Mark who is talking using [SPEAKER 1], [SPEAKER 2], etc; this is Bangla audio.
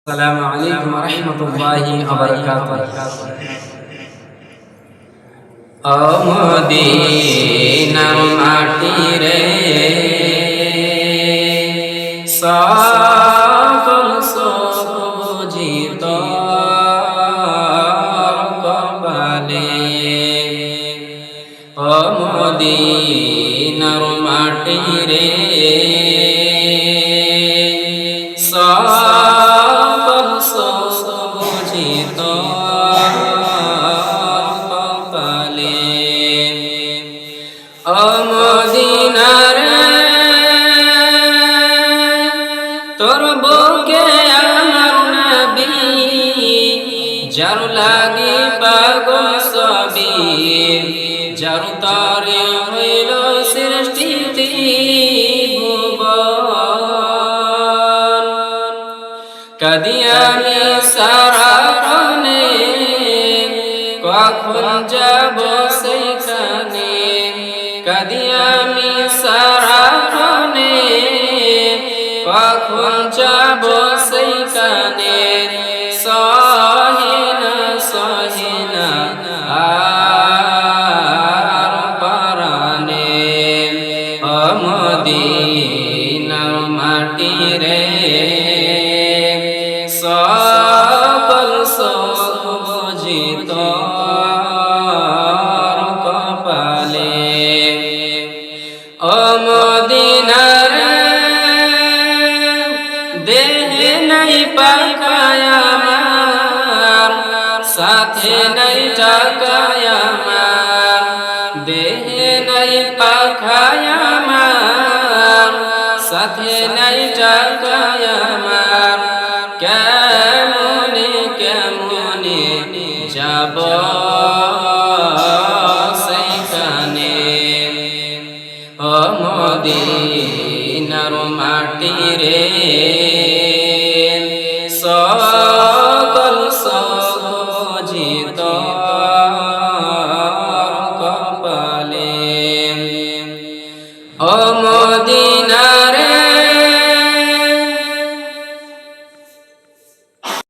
[SPEAKER 1] السلام عليكم ورحمة الله وبركاته অমদিনার মাটি রে সকল সবজিত কপালে অমদিনার মাটি রে সকল অমদিনার তোর বুকে আমার নবী, যার লাগি পাগল সবি, যার তারে হইল সৃষ্টিতে ভুবন। কাদিয়ামি সারা কাদিয়ামি সারা প্রাণে কখন যাব সেখানে সহিনা সহিনা আর পারানে মাটি রে সকল অমদিনার দেহে নাই পাকায় আমার, সাথে নাই টাকায় আমার, দেহে নাই পাখায় আমার, সাথে নাই টাকায় আমার। কেমনে কেমনে যাব? অমদিনার মাটি রে সকল সজিত কপালে। অমদিন